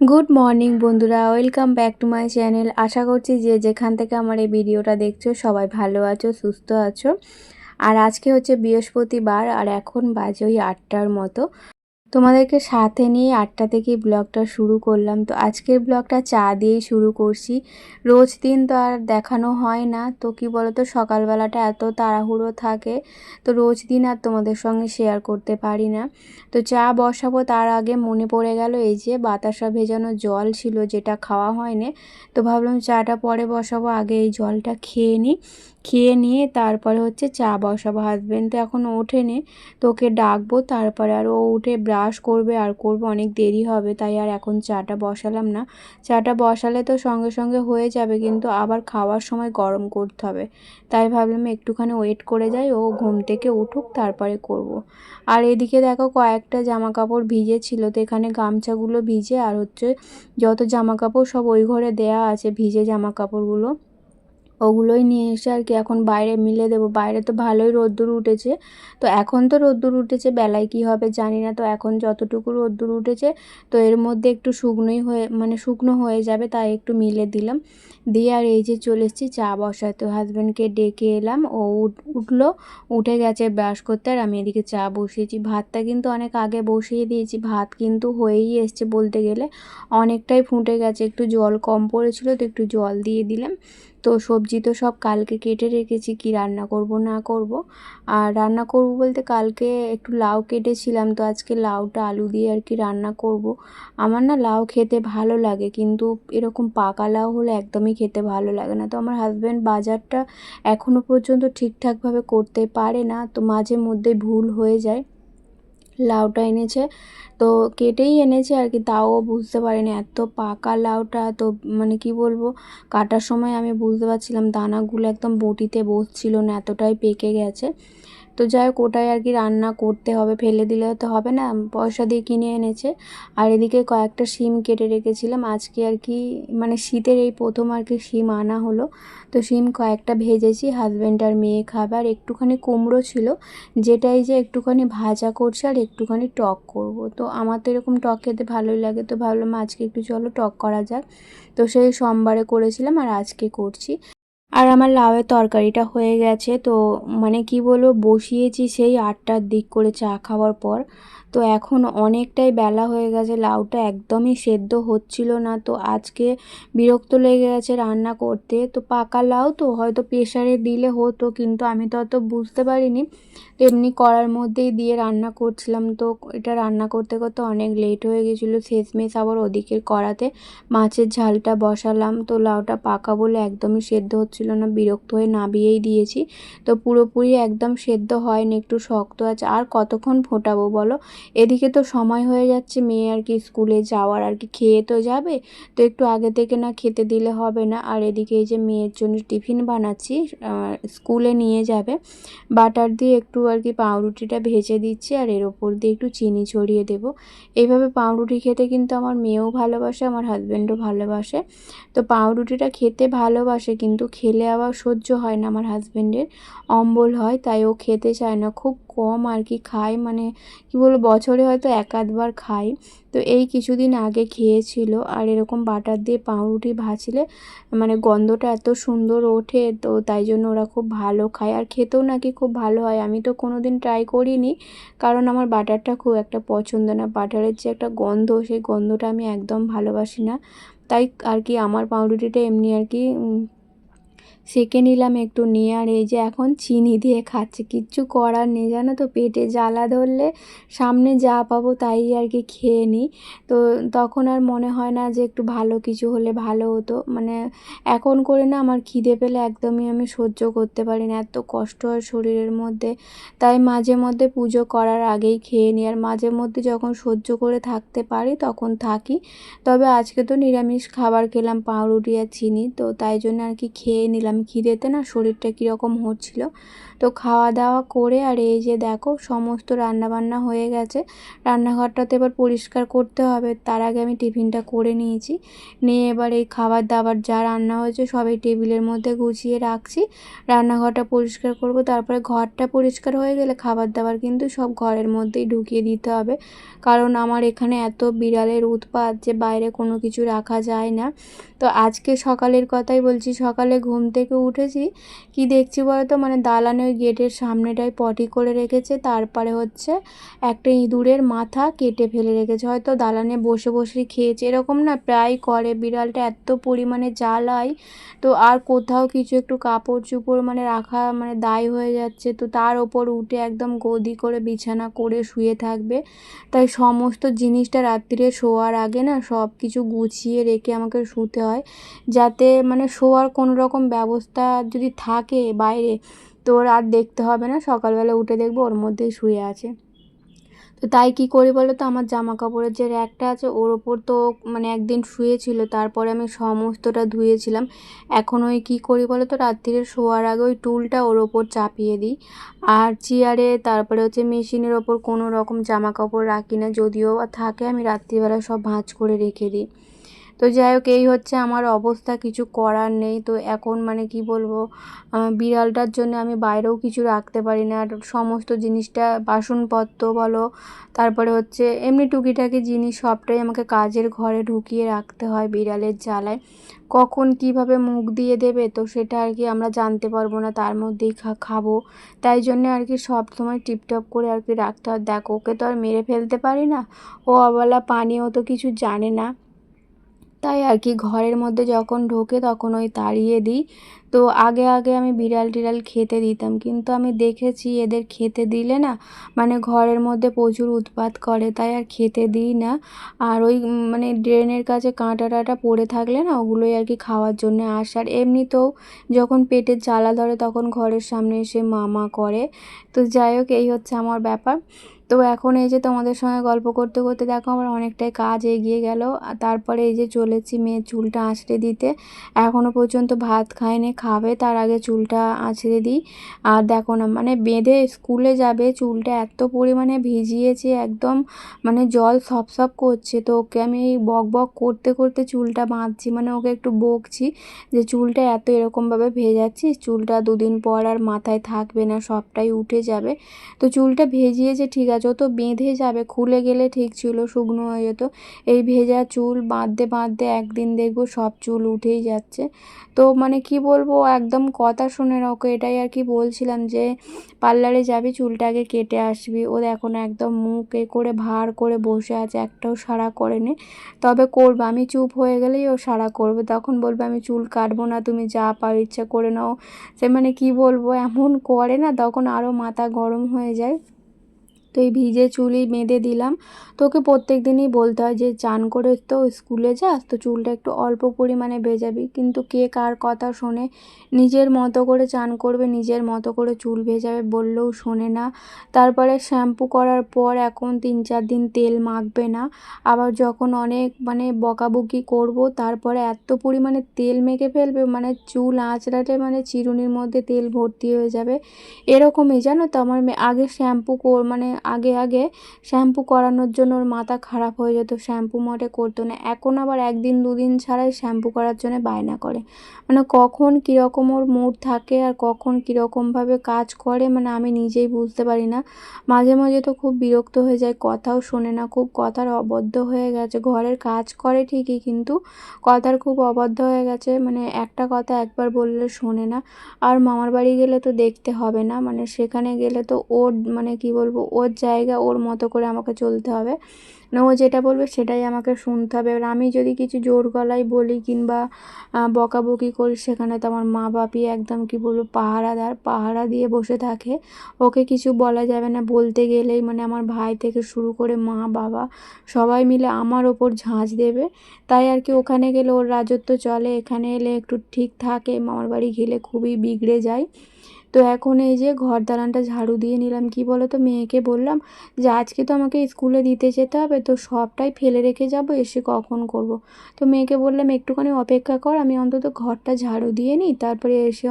Good morning বন্ধুরা। Welcome back to my channel আশা করছি যে যেখান থেকে আমার এই ভিডিওটা দেখছ, সবাই ভালো আছো, সুস্থ আছো। আর আজকে হচ্ছে বৃহস্পতিবার, আর এখন বাজে ওই আটটার মতো। তোমাদেরকে সাথে নিয়ে আটটা থেকে ব্লগটা শুরু করলাম। তো আজকের ব্লগটা চা দিয়েই শুরু করছি। রোজ দিন তো আর দেখানো হয় না। তো কি বলতো, সকালবেলাটা এত তাড়াহুড়ো থাকে, তো রোজ দিন আর তোমাদের সঙ্গে শেয়ার করতে পারি না। তো চা বসাবো তার আগে মনে পড়ে গেল এই যে বাতাসা ভেজানো জল ছিল, যেটা খাওয়া হয়নি। তো ভাবলাম চাটা পরে বসাবো, আগে এই জলটা খেয়ে নিই খেয়ে নিয়ে তারপরে হচ্ছে চা বসাবো। হাজব্যান্ড তো এখন ওঠেনি, তো ওকে ডাকবো, তারপরে আর ও উঠে ব্রাশ করবে, আর করবে অনেক দেরি হবে, তাই আর এখন চাটা বসালাম না। চাটা বসালে তো সঙ্গে সঙ্গে হয়ে যাবে, কিন্তু আবার খাওয়ার সময় গরম করতে হবে। তাই ভাবলাম একটুখানি ওয়েট করে যাই, ও ঘুম থেকে উঠুক, তারপরে করব। আর এদিকে দেখো কয়েকটা জামা কাপড় ভিজে ছিল তো এখানে গামছাগুলো ভিজে, আর হচ্ছে যত জামা কাপড় সব ওই ঘরে দেয়া আছে, ভিজে জামা কাপড়গুলো ওগুলোই নিয়ে এসে আর কি এখন বাইরে মিলে দেবো। বাইরে তো ভালোই রোদ্দুর উঠেছে। তো এখন তো রোদ্দুর উঠেছে, বেলায় কি হবে জানি না। তো এখন যতটুকু রোদ্দুর উঠেছে, তো এর মধ্যে একটু শুকনোই হয়ে মানে শুকনো হয়ে যাবে তাই একটু মিলে দিলাম। দিয়ে আর এই যে চলে এসেছি, চা বসাতে। হাজব্যান্ডকে ডেকে এলাম। ও উঠল, উঠে গেছে ব্রাশ করতে আর আমি এদিকে চা বসিয়েছি। ভাতটা কিন্তু অনেক আগে বসিয়ে দিয়েছি। ভাত কিন্তু হয়েই এসছে বলতে গেলে। অনেকটাই ফুটে গেছে। একটু জল কম পড়েছিল, তো একটু জল দিয়ে দিলাম। তো সবজি তো সব কালকে কেটে রেখেছি, কি রান্না করব না করব। আর রান্না করব বলতে কালকে একটু লাউ কেটেছিলাম, তো আজকে লাউটা আলু দিয়ে আর কি রান্না করব। আমার না লাউ খেতে ভালো লাগে, কিন্তু এরকম পাকা লাউ হলে একদমই খেতে ভালো লাগে না। তো আমার হাজব্যান্ড বাজারটা এখনও পর্যন্ত ঠিকঠাকভাবে করতে পারে না, তো মাঝে মধ্যে ভুল হয়ে যায়। লাউটা এনেছে। তো কেটেই এনেছে আর কি, তাও বুঝতে পারিনি। এত পাকা লাউটা, তো মানে কি বলব, কাটার সময় আমি বুঝতে পারছিলাম দানাগুলো একদম বটিতে বসছিল না, এতটাই পেকে গেছে। তো যাই হোক ওটাই আর কি রান্না করতে হবে। ফেলে দিলে তো হবে না, পয়সা দিয়ে কিনে এনেছে। আর এদিকে কয়েকটা শিম কেটে রেখেছিলাম। আজকে আর কি মানে শীতের এই প্রথম আর কি শিম আনা হলো। তো শিম কয়েকটা ভেজেছি হাজব্যান্ড আর মেয়ে খাবে। আর একটুখানি কুমড়ো ছিল, যেটাই যে একটুখানি ভাজা করছে আর একটুখানি টক করব। তো আমার তো এরকম টক খেতে ভালোই লাগে। তো ভাবলাম আজকে একটু চলো টক করা যাক। তো সেই সোমবারে করেছিলাম আর আজকে করছি। আর আমার লাউয়ের তরকারিটা হয়ে গেছে, তো মানে কি বলব, বসিয়েছি সেই আটটার দিক করে চা খাওয়ার পর। তো এখন অনেকটাই বেলা হয়ে গেছে, লাউটা একদমই সেদ্ধ হচ্ছিল না। তো আজকে বিরক্ত লেগে গেছে রান্না করতে। তো পাকা লাউ তো হয়তো প্রেশারে দিলে হতো, কিন্তু আমি তো অত বুঝতে পারিনি। তো এমনি করার মধ্যেই দিয়ে রান্না করছিলাম। তো এটা রান্না করতে করতে অনেক লেট হয়ে গেছিল, শেষমেশ আবার ওদিকের কড়াতে মাছের ঝালটা বসালাম। তো লাউটা পাকা বলে একদমই সেদ্ধ হচ্ছিল না, বিরক্ত হয়ে নাবিয়েই দিয়েছি। তো পুরোপুরি একদম সেদ্ধ হয়নি, একটু শক্ত আছে। আর কতক্ষণ ফোটাবো বলো? এদিকে তো সময় হয়ে যাচ্ছে, মেয়ে আর কি স্কুলে যাওয়ার আর কি। খেয়ে তো যাবে, তো একটু আগে থেকে না খেতে দিলে হবে না। আর এদিকে এই যে মেয়ের জন্য টিফিন বানাচ্ছি স্কুলে নিয়ে যাবে। বাটার দিয়ে একটু আর কি পাউরুটিটা ভেজে দিচ্ছি আর এর ওপর দিয়ে একটু চিনি ছড়িয়ে দেব। এইভাবে পাউরুটি খেতে কিন্তু আমার মেয়েও ভালোবাসে, আমার হাজব্যান্ডও ভালোবাসে। তো পাউরুটিটা খেতে ভালোবাসে, কিন্তু খেলে আবার সহ্য হয় না আমার হাজব্যান্ডের অম্বল হয়, তাই ও খেতে চায় না। খুব কম আর কি খায় মানে কী বলব, বছরে হয়তো এক আধবার খায় তো এই কিছুদিন আগে খেয়েছিল আর এরকম বাটার দিয়ে পাউরুটি ভাজলে মানে গন্ধটা এত সুন্দর ওঠে, তো তাই জন্য ওরা খুব ভালো খায়। আর খেতেও নাকি খুব ভালো হয়, আমি তো কোনো দিন ট্রাই করিনি, কারণ আমার বাটারটা খুব একটা পছন্দ না। বাটারের যে একটা গন্ধ, সেই গন্ধটা আমি একদম ভালোবাসি না। তাই আর কি আমার পাউরুটিটা এমনি আর কি সেঁকে নিলাম একটু নিয়ে, আর এই যে এখন চিনি দিয়ে খাচ্ছে। কিচ্ছু করার নেই, জানো তো? পেটে জ্বালা ধরলে সামনে যা পাবো তাই আর কি খেয়ে নিই তো তখন আর মনে হয় না যে একটু ভালো কিছু হলে ভালো হতো। মানে এখন করে না আমার খিদে পেলে একদমই আমি সহ্য করতে পারি না। এত কষ্ট হয় শরীরের মধ্যে। তাই মাঝে মধ্যে পুজো করার আগেই খেয়ে নিই আর মাঝে মধ্যে যখন সহ্য করে থাকতে পারি তখন থাকি। তবে আজকে তো নিরামিষ খাবার খেলাম, পাউরুটি আর চিনি। তো তাই জন্য আর কি খেয়ে নিলাম। খিদেতে না শরীরটা কীরকম হচ্ছিল তো খাওয়া দাওয়া করে আর এই যে দেখো সমস্ত রান্নাবান্না হয়ে গেছে। রান্নাঘরটা তো এবার পরিষ্কার করতে হবে। তার আগে আমি টিফিনটা করে নিয়েছি। নিয়ে এবার এই খাবার দাবার যা রান্না হয়েছে সবই টেবিলের মধ্যে গুছিয়ে রাখছি। রান্নাঘরটা পরিষ্কার করব। তারপরে ঘরটা পরিষ্কার হয়ে গেলে খাবার দাবার কিন্তু সব ঘরের মধ্যেই ঢুকিয়ে দিতে হবে। কারণ আমার এখানে এত বিড়ালের উৎপাত যে বাইরে কোনো কিছু রাখা যায় না। তো আজকে সকালের কথাই বলছি। সকালে ঘুম থেকে উঠেছি। কি দেখছি বলতো? মানে দালানে গেটের সামনেটায় পটি করে রেখেছে, তারপরে হচ্ছে একটা ইঁদুরের মাথা কেটে ফেলে রেখেছে। হয়তো দালানে বসে বসে খেয়েছে, এরকম না, প্রায় করে। বিড়ালটা এত পরিমাণে জ্বালায়, তো আর কোথাও কিছু একটু কাপড় চুপড় মানে রাখা মানে দায় হয়ে যাচ্ছে, তো তার ওপর উঠে একদম গদি করে বিছানা করে শুয়ে থাকবে। তাই সমস্ত জিনিসটা রাত্রিরে শোয়ার আগে না, সব কিছু গুছিয়ে রেখে আমাকে শুতে হয়। যাতে মানে শোয়ার কোনো রকম ব্যবস্থা যদি থাকে বাইরে তো আর দেখতে হবে না, সকালবেলা উঠে দেখব, ওর মধ্যেই শুয়ে আছে। তো তাই কি করি বলো তো? আমার জামা কাপড়ের যে র্যাকটা আছে, ওর ওপর তো মানে একদিন শুয়েছিল, তারপরে আমি সমস্তটা ধুয়েছিলাম। এখন ওই কী করি বলো তো? রাত্রিরে শোয়ার আগে ওই টুলটা ওর ওপর চাপিয়ে দিই। আর চেয়ারে, তারপরে হচ্ছে মেশিনের ওপর কোনো রকম জামা কাপড় রাখি না, যদিও থাকে, আমি রাত্রিবেলা সব ভাঁজ করে রেখে দিই। তো যাই হোক, এই হচ্ছে আমার অবস্থা, কিছু করার নেই। তো এখন মানে কি বলব বিড়ালটার জন্য আমি বাইরেও কিছু রাখতে পারি না। আর সমস্ত জিনিসটা, বাসনপত্র বলো, তারপরে হচ্ছে এমনি টুকিটাকি জিনিস, সবটাই আমাকে কাজের ঘরে ঢুকিয়ে রাখতে হয় বিড়ালের জ্বালায়। কখন কীভাবে মুখ দিয়ে দেবে, তো সেটা আর কি আমরা জানতে পারব না, তার মধ্যেই খাব। তাই জন্যে আর কি সব সময় টিপটপ করে আর কি রাখতে হয়। দেখো, ওকে তো আর মেরে ফেলতে পারি না, ও অবলা পানিও তো কিছু জানে না। তাই আর কি ঘরের মধ্যে যখন ঢোকে তখন ওই তাড়িয়ে দিই। তো আগে আগে আমি বিড়াল টিড়াল খেতে দিতাম। কিন্তু আমি দেখেছি এদের খেতে দিলে না মানে ঘরের মধ্যে প্রচুর উৎপাত করে, তাই আর খেতে দিই না। আর ওই মানে ড্রেনের কাছে কাঁটা টাটা পড়ে থাকলে না, ওগুলোই আর কি খাওয়ার জন্য আসে। আর এমনিতেও যখন পেটের জ্বালা ধরে, তখন ঘরের সামনে এসে মামা করে। তো যাই হোক, এই হচ্ছে আমার ব্যাপার। তো এখন এই যে তোমাদের সঙ্গে গল্প করতে করতে দেখো আমার অনেকটাই কাজ এগিয়ে গেল। তারপরে এই যে চলেছি মেয়ের চুলটা আঁচড়ে দিতে। এখনও পর্যন্ত ভাত খায়নি খাবে, তার আগে চুলটা আঁচড়ে দিই। আর দেখো না মানে বেঁধে স্কুলে যাবে, চুলটা এত পরিমাণে ভিজিয়েছে, একদম মানে জল সপ সপ করছে। তো ওকে আমি এই বক বক করতে করতে চুলটা বাঁধছি মানে ওকে একটু বকছি যে, চুলটা এত এরকমভাবে ভেজাচ্ছিস, চুলটা দুদিন পর আর মাথায় থাকবে না, সবটাই উঠে যাবে। তো চুলটা ভেজিয়েছে, ঠিক আছে, ও তো বেঁধে যাবে, খুলে গেলে ঠিক ছিল, শুকনো হয়ে যেত। এই ভেজা চুল বাঁধতে বাঁধতে একদিন দেখব সব চুল উঠেই যাচ্ছে। তো মানে কি বলব একদম কথা শুনে না ওকে এটাই আর কি বলছিলাম যে, পার্লারে যাবি, চুলটাকে কেটে আসবি। ও এখন একদম মুখ এ করে ভার করে বসে আছে, একটাও সারা করেনি। তবে করব, আমি চুপ হয়ে গেলেই ও সারা করবে। তখন বলবে, আমি চুল কাটবো না, তুমি যা পার ইচ্ছা করে নাও। সে মানে কি বলব, এমন করে না, তখন আরও মাথা গরম হয়ে যায়। তো এই ভিজে চুলই বেঁধে দিলাম। তোকে প্রত্যেক দিনই বলতে হয় যে, চান করে তো স্কুলে যাস, তো চুলটা একটু অল্প পরিমাণে ভেজাবি। কিন্তু কে কার কথা শোনে? নিজের মতো করে চান করবে, নিজের মতো করে চুল ভেজাবে বললেও শোনে না। তারপরে শ্যাম্পু করার পর এখন তিন চার দিন তেল মাখবে না। আবার যখন অনেক মানে বকাবকি করব, তারপরে এত পরিমাণে তেল মেখে ফেলবে মানে চুল আঁচড়ালে মানে চিরুনির মধ্যে তেল ভর্তি হয়ে যাবে। এরকমই জানো তো, আমার আগে শ্যাম্পু মানে আগে আগে শ্যাম্পু করানোর জন্য ওর মাথা খারাপ হয়ে যেত। শ্যাম্পু মোটে করতো না। এখন আবার একদিন, দুদিন ছাড়াই শ্যাম্পু করার জন্য বায়না করে। মানে কখন কীরকম ওর মুড থাকে আর কখন কীরকমভাবে কাজ করে মানে আমি নিজেই বুঝতে পারি না। মাঝে মাঝে তো খুব বিরক্ত হয়ে যায়। কথাও শোনে না। খুব কথার অবদ্ধ হয়ে গেছে। ঘরের কাজ করে ঠিকই, কিন্তু কথার খুব অবদ্ধ হয়ে গেছে। মানে একটা কথা একবার বললে শোনে না। আর মামার বাড়ি গেলে তো দেখতে হবে না। মানে সেখানে গেলে তো ওর মানে কি বলব ওর জায়গা, ওর মতো করে আমাকে চলতে হবে। না, ও যেটা বলবে সেটাই আমাকে শুনতে হবে। এবার আমি যদি কিছু জোর গলায় বলি কিংবা বকাবকি করি, সেখানে তো আমার মা বাপি একদম কি বলব পাহারাদার পাহারা দিয়ে বসে থাকে। ওকে কিছু বলা যাবে না। বলতে গেলেই মানে আমার ভাই থেকে শুরু করে মা, বাবা সবাই মিলে আমার ওপর ঝাঁঝ দেবে। তাই আর কি ওখানে গেলে ওর রাজত্ব চলে। এখানে এলে একটু ঠিক থাকে। মামার বাড়ি গেলে খুবই বিগড়ে যায়। তো এখন এই যে ঘর দালানটা ঝাড়ু দিয়ে নিলাম, কি বলো তো মেয়েকে বললাম যে, আজকে তো আমাকে স্কুলে দিতে যেতে হবে, তো সবটাই ফেলে রেখে যাব, এসে কখন করব। তো মেয়েকে বললাম, একটুখানি অপেক্ষা কর, আমি অন্তত ঘরটা ঝাড়ু দিয়ে নিই, তারপরে এসে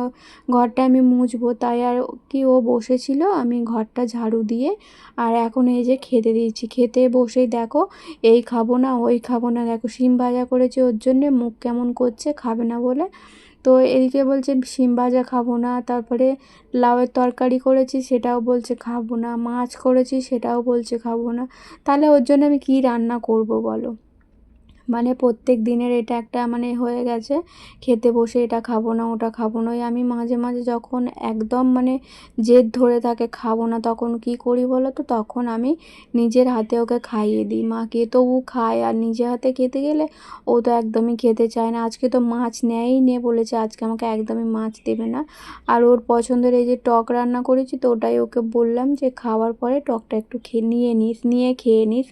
ঘরটা আমি মুছবো। তাই আর কি ও বসেছিল, আমি ঘরটা ঝাড়ু দিয়ে আর এখন এই যে খেতে দিয়েছি খেতে বসেই দেখো, এই খাব না, ওই খাব না। দেখো শিম ভাজা করেছে, ওর জন্যে মুখ কেমন করছে, খাবে না বলে তো এদিকে বলছে, শিম ভাজা খাব না। তারপরে লাউয়ের তরকারি করেছি, সেটাও বলছে, খাব না। মাছ করেছি, সেটাও বলছে, খাব না। তাহলে ওর জন্য আমি কি রান্না করব বলো? মানে প্রত্যেক দিনের এটা একটা মানে হয়ে গেছে। খেতে বসে এটা খাব না, ওটা খাব না। আমি মাঝে মাঝে যখন একদম মানে জেদ ধরে থাকে, খাব না, তখন কি করি বলো তো? তখন আমি নিজের হাতে ওকে খাইয়ে দিই। মাকে তবু খায় আর নিজে হাতে খেতে গেলে ও তো একদমই খেতে চায় না। আজকে তো মাছ নেয়ই নে বলেছে আজকে আমাকে একদমই মাছ দেবে না। আর ওর পছন্দের এই যে টক রান্না করেছি তো, ওটাই ওকে বললাম যে, খাওয়ার পরে টকটা একটু খেয়ে নিয়ে নিস, নিয়ে খেয়ে নিস।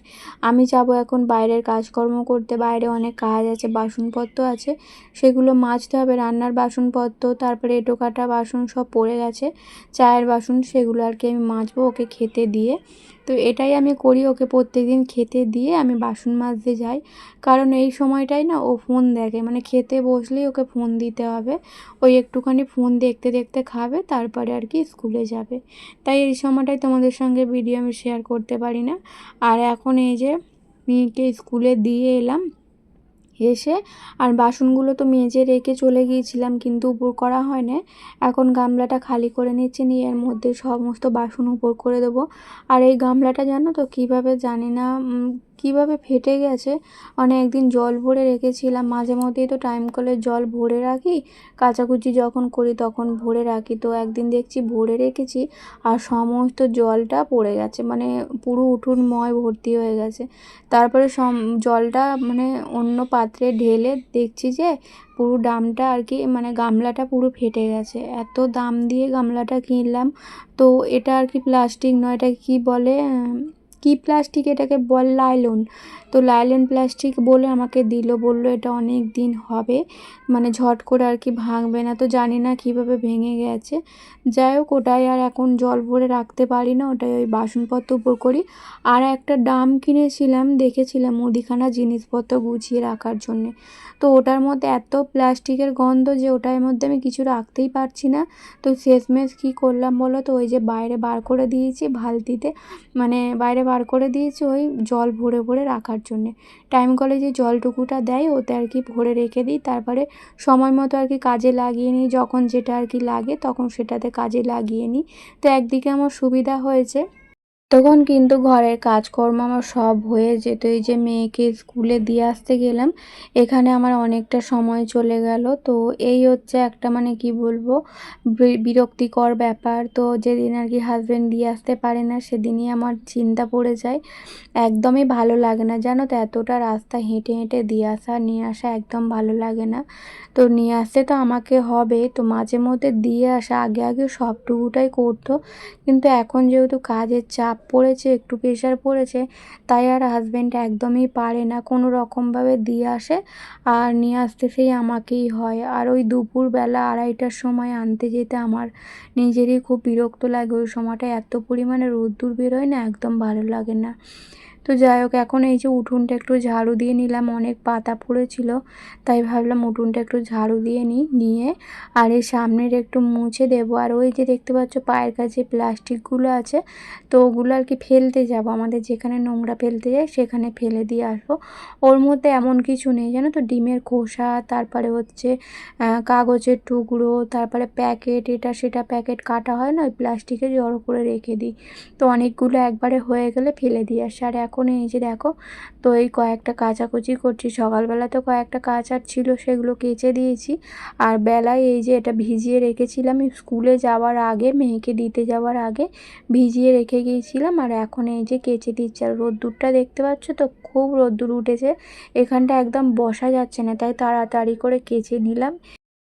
আমি যাব এখন বাইরের কাজকর্ম করতে। বাইরে অনেক কাজ আছে, বাসনপত্র আছে। সেগুলো মাজতে হবে, রান্নার বাসনপত্র, তারপরে এঁটো কাটা বাসন সব পড়ে গেছে। চায়ের বাসন সেগুলো আর কি আমি মাজবো ওকে খেতে দিয়ে। তো এটাই আমি করি, ওকে প্রত্যেক দিন খেতে দিয়ে আমি বাসন মাজতে যাই। কারণ এই সময়টাই না ও ফোন দেখে মানে খেতে বসলেই ওকে ফোন দিতে হবে। ওই একটুখানি ফোন দেখতে দেখতে খাবে, তারপরে আর কি স্কুলে যাবে। তাই এই সময়টাই তোমাদের সঙ্গে ভিডিও আমি শেয়ার করতে পারি না। আর এখন এই যে মেয়েকে স্কুলে দিয়ে এলাম। এসে আর বাসনগুলো তো মেজে রেখে চলে গিয়েছিলাম কিন্তু উপর করা হয় না এখন গামলাটা খালি করে নিচ্ছি, নিয়ে এর মধ্যে সমস্ত বাসন উপর করে দেবো। আর এই গামলাটা জানো তো কীভাবে জানি না কীভাবে ফেটে গেছে? একদিন জল ভরে রেখেছিলাম। মাঝে মধ্যেই তো টাইম কলে জল ভরে রাখি। কাচাকুচি যখন করি তখন ভরে রাখি। তো একদিন দেখছি ভরে রেখেছি আর সমস্ত জলটা পড়ে গেছে। মানে পুরো উঠুন ময় ভর্তি হয়ে গেছে। তারপরে সম জলটা মানে অন্য পাত্রে ঢেলে দেখছি যে পুরো ডামটা আর কি মানে গামলাটা পুরো ফেটে গেছে। এত দাম দিয়ে গামলাটা কিনলাম। তো এটা আর কি প্লাস্টিক নয়, এটা কি বলে? কি প্লাস্টিক এটাকে বল লাইলন তো লাইলন প্লাস্টিক বলে আমাকে দিল, বলল এটা অনেক দিন হবে মানে ঝট করে আর কি ভাঙবে না, তো জানি না কীভাবে ভেঙে গেছে। যাই হোক, ওটাই আর এখন জল ভরে রাখতে পারি না, ওটাই ওই বাসনপত্র উপর করি। আর একটা ডাম কিনেছিলাম, দেখেছিলাম মুদিখানা জিনিসপত্র গুছিয়ে রাখার জন্যে। তো ওটার মধ্যে এত প্লাস্টিকের গন্ধ যে ওটার মধ্যে আমি কিছু রাখতেই পারছি না। তো শেষমেশ কী করলাম বলো তো, ওই যে বাইরে বার করে দিয়েছি বালতিতে মানে বাইরে বার করে দিয়েছি ওই জল ভরে ভরে রাখার জন্যে। টাইম কলে যে জলটুকুটা দেয়, ওতে আর কি ভরে রেখে দিই, তারপরে সময় মতো আর কি কাজে লাগিয়ে নিই, যখন যেটা আর কি লাগে তখন সেটাতে কাজে লাগিয়ে নিই। তো একদিকে আমার সুবিধা হয়েছে। তখন কিন্তু ঘরের কাজকর্ম আমার সব হয়ে যেত। এই যে মেয়েকে স্কুলে দিয়ে আসতে গেলাম, এখানে আমার অনেকটা সময় চলে গেল। তো এই হচ্ছে একটা মানে কি বলব বিরক্তিকর ব্যাপার। তো যেদিন আর কি হাজব্যান্ড দিয়ে আসতে পারে না, সেদিনই আমার চিন্তা পড়ে যায়। একদমই ভালো লাগে না। জানো তো, এতটা রাস্তা হেঁটে হেঁটে দিয়ে আসা, নিয়ে আসা একদম ভালো লাগে না। তো নিয়ে আসতে তো আমাকে হবে। তো মাঝে মধ্যে দিয়ে আসা, আগে আগে সবটুকুটাই করতো। কিন্তু এখন যেহেতু কাজের চাপ পড়েছে, একটু প্রেশার পড়েছে, তাই আর হাজব্যান্ড একদমই পারে না। কোনো রকমভাবে দিয়ে আসে আর নিয়ে আসতে সেই আমাকেই হয়। আর ওই দুপুরবেলা আড়াইটার সময় আনতে যেতে আমার নিজেরই খুব বিরক্ত লাগে। ওই সময়টা এত পরিমাণে রোদ্দুর বেরোয় না, একদম ভালো লাগে না। তো যাই হোক, এখন এই যে উঠোনটা একটু ঝাড়ু দিয়ে নিলাম, অনেক পাতা পড়েছিল, তাই ভাবলাম উঠোনটা একটু ঝাড়ু দিয়ে নিই নিয়ে আর এই সামনের একটু মুছে দেব। আর ওই যে দেখতে পাচ্ছ পায়ের কাছে প্লাস্টিকগুলো আছে, তো ওগুলো আর কি ফেলতে যাব। আমাদের যেখানে নোংরা ফেলতে যাই, সেখানে ফেলে দিয়ে আসব। ওর মধ্যে এমন কিছু নেই, জানো তো? ডিমের খোসা, তারপরে হচ্ছে কাগজের টুকরো, তারপরে প্যাকেট, এটা সেটা প্যাকেট কাটা হয় না, ওই প্লাস্টিকে জড়ো করে রেখে দিই। তো অনেকগুলো একবারে হয়ে গেলে ফেলে দিয়ে আসে। আর এখন এই যে দেখো, তো এই কয়েকটা কাচাকুচি করছি। সকালবেলা তো কয়েকটা কাচার ছিল, সেগুলো কেচে দিয়েছি। আর বেলায় এই যে এটা ভিজিয়ে রেখেছিলাম, স্কুলে যাওয়ার আগে, মেয়েকে দিতে যাওয়ার আগে ভিজিয়ে রেখে গিয়েছিলাম। আর এখন এই যে কেচে দিচ্ছি। আর রোদ্দুরটা দেখতে পাচ্ছ তো, খুব রোদ্দুর উঠেছে। এখানটা একদম বসা যাচ্ছে না, তাই তাড়াতাড়ি করে কেচে নিলাম।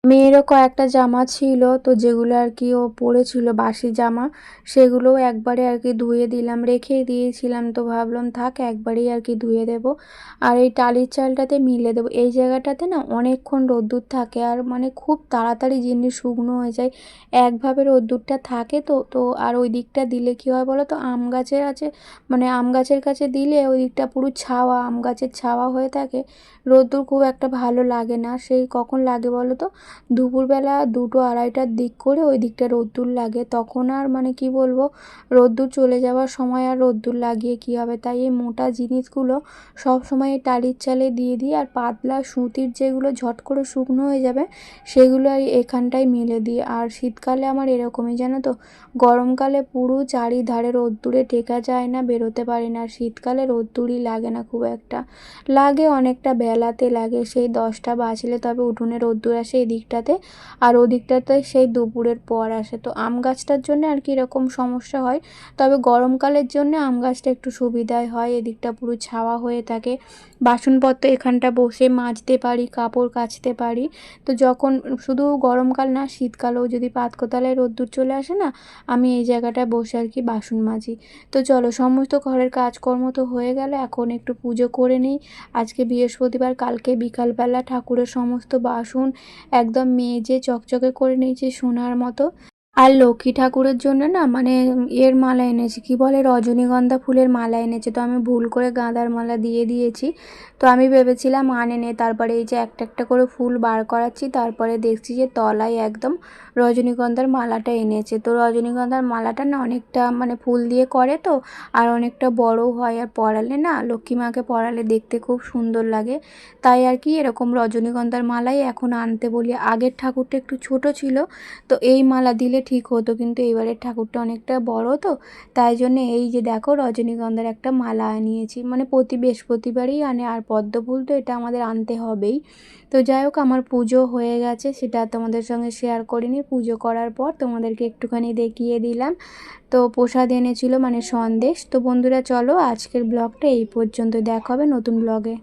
মেয়েরও কয়েকটা জামা ছিল তো যেগুলো আর কি ও পরেছিল বাসি জামা সেগুলোও একবারে আর কি ধুয়ে দিলাম, রেখেই দিয়েছিলাম তো ভাবলাম থাক একবারেই আর কি ধুয়ে দেব। আর এই টালির চালটাতে মিলে দেবো। এই জায়গাটাতে না অনেকক্ষণ রোদ্দুর থাকে আর মানে খুব তাড়াতাড়ি জিনিস শুকনো হয়ে যায়। একভাবে রোদ্দুরটা থাকে তো তো আর ওই দিকটা দিলে কী হয় বলো তো আম গাছের আছে মানে আম গাছের কাছে দিলে ওই দিকটা পুরো ছাওয়া, আম গাছের ছাওয়া হয়ে থাকে। রোদ্দুর খুব একটা ভালো লাগে না। সেই কখন লাগে বলো তো দুপুরবেলা দুটো আড়াইটার দিক করে ওই দিকটা রোদ্দুর লাগে। তখন আর মানে কি বলব, রোদ্দুর চলে যাওয়ার সময় আর রোদ্দুর লাগিয়ে কী হবে? তাই এই মোটা জিনিসগুলো সব সময় টালির চালে দিয়ে দিই আর পাতলা সুতির যেগুলো ঝট করে শুকনো হয়ে যাবে, সেগুলো এখানটায় মেলে দিই। আর শীতকালে আমার এরকমই, জানো তো? গরমকালে পুরো চারিধারে রোদ্দুরে টেকা যায় না, বেরোতে পারি না। শীতকালে রোদ্দুরই লাগে না খুব একটা। লাগে অনেকটা, বেলাতে লাগে। সেই দশটা বাজলে তবে উঠোনে রোদ্দুর আসে এই দিকটাতে, আর ওদিকটাতে সেই দুপুরের পর আসে। তো আম গাছটার জন্য আর কি এরকম সমস্যা হয়। তবে গরমকালের জন্য আম গাছটা একটু সুবিধাই হয়, এদিকটা পুরো ছাওয়া হয়ে থাকে। বাসনপত্র এখানটা বসে মাজতে পারি, কাপড় কাচতে পারি। তো যখন শুধু গরমকাল না, শীতকালেও যদি পাতকোতলায় রোদ্দুর চলে আসে না, আমি এই জায়গাটায় বসে আর কি বাসন মাজি। তো চলো, সমস্ত ঘরের কাজকর্ম তো হয়ে গেল, এখন একটু পুজো করে নিই। আজকে বৃহস্পতিবার, কালকে বিকালবেলা ঠাকুরের সমস্ত বাসন একদম মেজে চকচকে করে নিয়েছি সোনার মতো। আর লক্ষ্মী ঠাকুরের জন্য না মানে এর মালা এনেছি। কি বলে? রজনীগন্ধা ফুলের মালা এনেছে। তো আমি ভুল করে গাঁদার মালা দিয়ে দিয়েছি। তো আমি ভেবেছিলাম আনে নে। তারপরে এই যে একটা একটা করে ফুল বার করাচ্ছি। তারপরে দেখছি যে তলায় একদম রজনীগন্ধার মালাটা এনেছে। তো রজনীগন্ধার মালাটা না অনেকটা মানে ফুল দিয়ে করে তো, আর অনেকটা বড় হয়। আর পড়ালে না লক্ষ্মী মাকে পড়ালে দেখতে খুব সুন্দর লাগে। তাই আর কি এরকম রজনীগন্ধার মালাই এখন আনতে বলি। আগের ঠাকুরটা একটু ছোট ছিল। তো এই মালা দিলে ঠিক হতো, কিন্তু এবারের ঠাকুরটা অনেকটা বড় তো। তাই জন্য এই যে দেখো রজনীগন্ধার একটা মালা আনিয়েছি মানে প্রতি বৃহস্পতিবারই আনে, আর পদ্ম ফুল তো এটা আমাদের আনতে হবেই। তো যাই হোক, আমার পুজো হয়ে গেছে, সেটা তোমাদের সঙ্গে শেয়ার করিনি। পুজো করার পর তোমাদেরকে একটুখানি দেখিয়ে দিলাম। তো প্রসাদ এনেছিল মানে সন্দেশ। তো বন্ধুরা, চলো আজকের ব্লগটা এই পর্যন্ত। দেখা হবে নতুন ব্লগে।